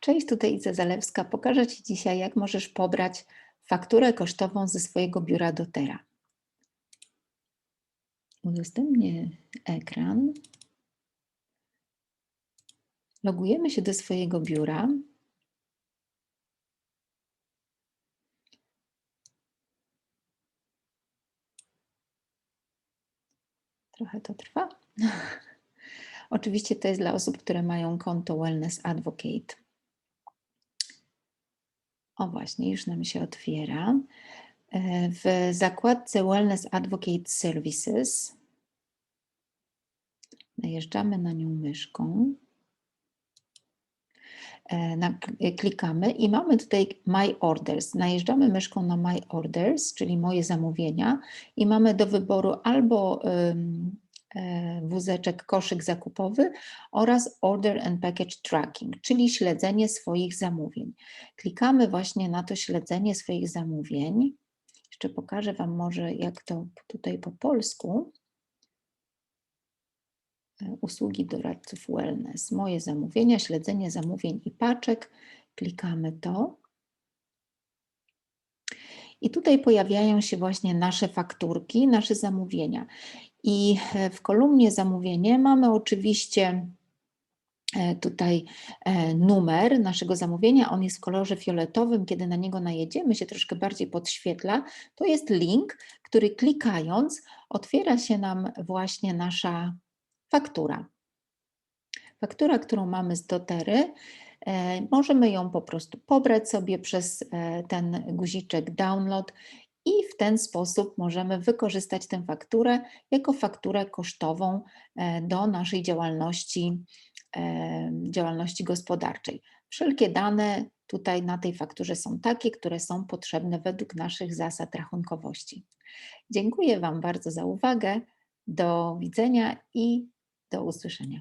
Cześć, tutaj Iza Zalewska. Pokażę Ci dzisiaj, jak możesz pobrać fakturę kosztową ze swojego biura Dotera. Udostępnię ekran. Logujemy się do swojego biura. Trochę to trwa. Oczywiście to jest dla osób, które mają konto Wellness Advocate. O właśnie, już nam się otwiera. E, W zakładce Wellness Advocate Services najeżdżamy na nią myszką. E, Na, klikamy i mamy tutaj My Orders. Najeżdżamy myszką na My Orders, czyli moje zamówienia i mamy do wyboru albo wózeczek koszyk zakupowy oraz Order and Package Tracking, czyli śledzenie swoich zamówień. Klikamy właśnie na to śledzenie swoich zamówień. Jeszcze pokażę Wam może, jak to tutaj po polsku. E, usługi doradców wellness. Moje zamówienia, śledzenie zamówień i paczek. Klikamy to. I tutaj pojawiają się właśnie nasze fakturki, nasze zamówienia. I e, w kolumnie zamówienie mamy oczywiście e, tutaj numer naszego zamówienia. On jest w kolorze fioletowym. Kiedy na niego najedziemy, się troszkę bardziej podświetla. To jest link, który klikając otwiera się nam właśnie nasza faktura. Faktura, którą mamy z dotery, e, możemy ją po prostu pobrać sobie przez e, ten guziczek download i w ten sposób możemy wykorzystać tę fakturę jako fakturę kosztową e, do naszej działalności, działalności gospodarczej. Wszelkie dane tutaj na tej fakturze są takie, które są potrzebne według naszych zasad rachunkowości. Dziękuję Wam bardzo za uwagę. Do widzenia i do usłyszenia.